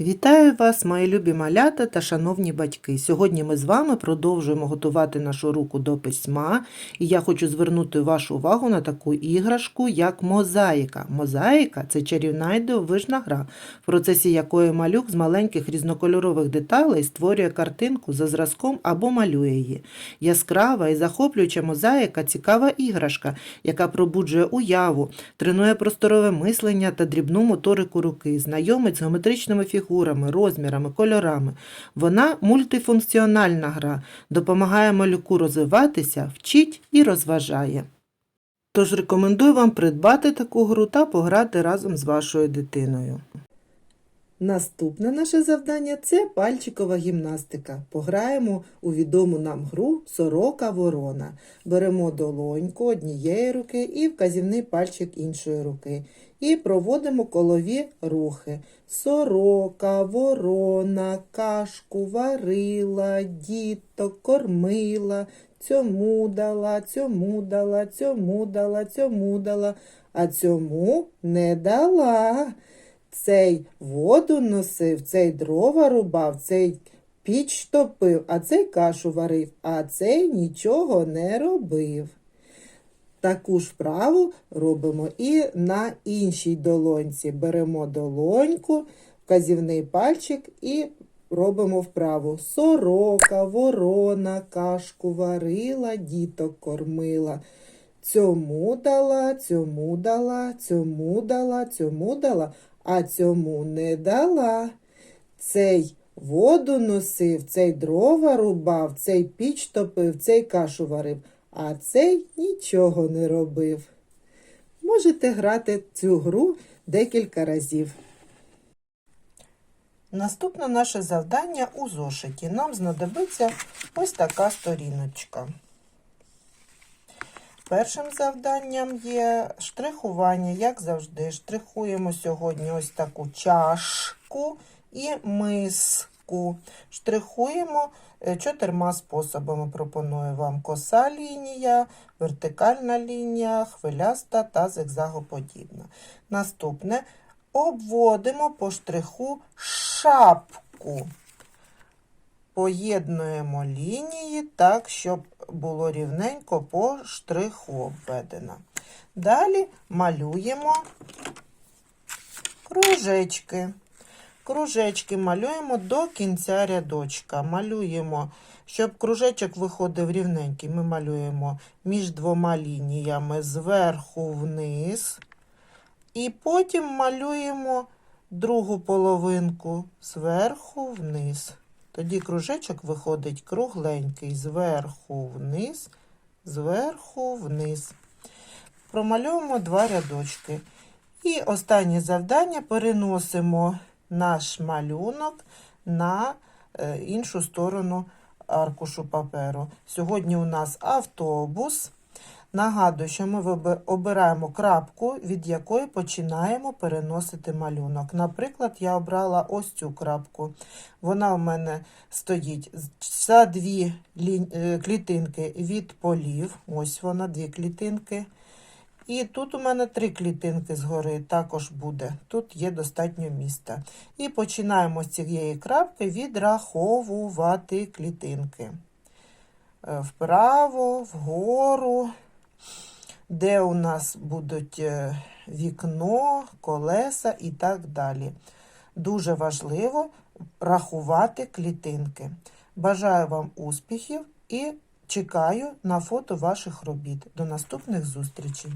Вітаю вас, мої любі малята та шановні батьки. Сьогодні ми з вами продовжуємо готувати нашу руку до письма, і я хочу звернути вашу увагу на таку іграшку, як мозаїка. Мозаїка це чарівна і дивовижна гра, в процесі якої малюк з маленьких різнокольорових деталей створює картинку за зразком або малює її. Яскрава і захоплююча мозаїка цікава іграшка, яка пробуджує уяву, тренує просторове мислення та дрібну моторику руки, знайомить з геометричними фігурами, розмірами, кольорами. Вона мультифункціональна гра, допомагає малюку розвиватися, вчить і розважає. Тож рекомендую вам придбати таку гру та пограти разом з вашою дитиною. Наступне наше завдання це пальчикова гімнастика. Пограємо у відому нам гру Сорока Ворона. Беремо долоньку однієї руки і вказівний пальчик іншої руки. І проводимо колові рухи. Сорока, ворона, кашку варила, діток кормила, цьому дала, цьому дала, цьому дала, цьому дала, а цьому не дала. Цей воду носив, цей дрова рубав, цей піч топив, а цей кашу варив, а цей нічого не робив. Таку ж вправу робимо і на іншій долоньці. Беремо долоньку, вказівний пальчик і робимо вправу. Сорока, ворона, кашку варила, діток кормила. Цьому дала, цьому дала, цьому дала, цьому дала, а цьому не дала. Цей воду носив, цей дрова рубав, цей піч топив, цей кашу варив, а цей нічого не робив. Можете грати цю гру декілька разів. Наступне наше завдання у зошиті. Нам знадобиться ось така сторіночка. Першим завданням є штрихування, як завжди. Штрихуємо сьогодні ось таку чашку і миску. Штрихуємо е, чотирма способами. Пропоную вам коса лінія, вертикальна лінія, хвиляста та зигзагоподібна. Наступне обводимо по штриху шапку. Поєднуємо лінії так, щоб було рівненько по штриху обведено. Далі малюємо кружечки. Кружечки малюємо до кінця рядочка. Малюємо, щоб кружечок виходив рівненький, ми малюємо між двома лініями зверху вниз. І потім малюємо другу половинку зверху вниз. Тоді кружечок виходить кругленький зверху вниз, зверху вниз. Промальовуємо два рядочки. І останнє завдання переносимо наш малюнок на е, іншу сторону аркушу паперу. Сьогодні у нас автобус. Нагадую, що ми обираємо крапку, від якої починаємо переносити малюнок. Наприклад, я обрала ось цю крапку. Вона у мене стоїть за дві е, клітинки від полів. Ось вона, дві клітинки. І тут у мене три клітинки згори також буде. Тут є достатньо міста. І починаємо з цієї крапки відраховувати клітинки. Е, Вправо, вгору, де у нас будуть е, вікно, колеса і так далі. Дуже важливо рахувати клітинки. Бажаю вам успіхів і чекаю на фото ваших робіт. До наступних зустрічей!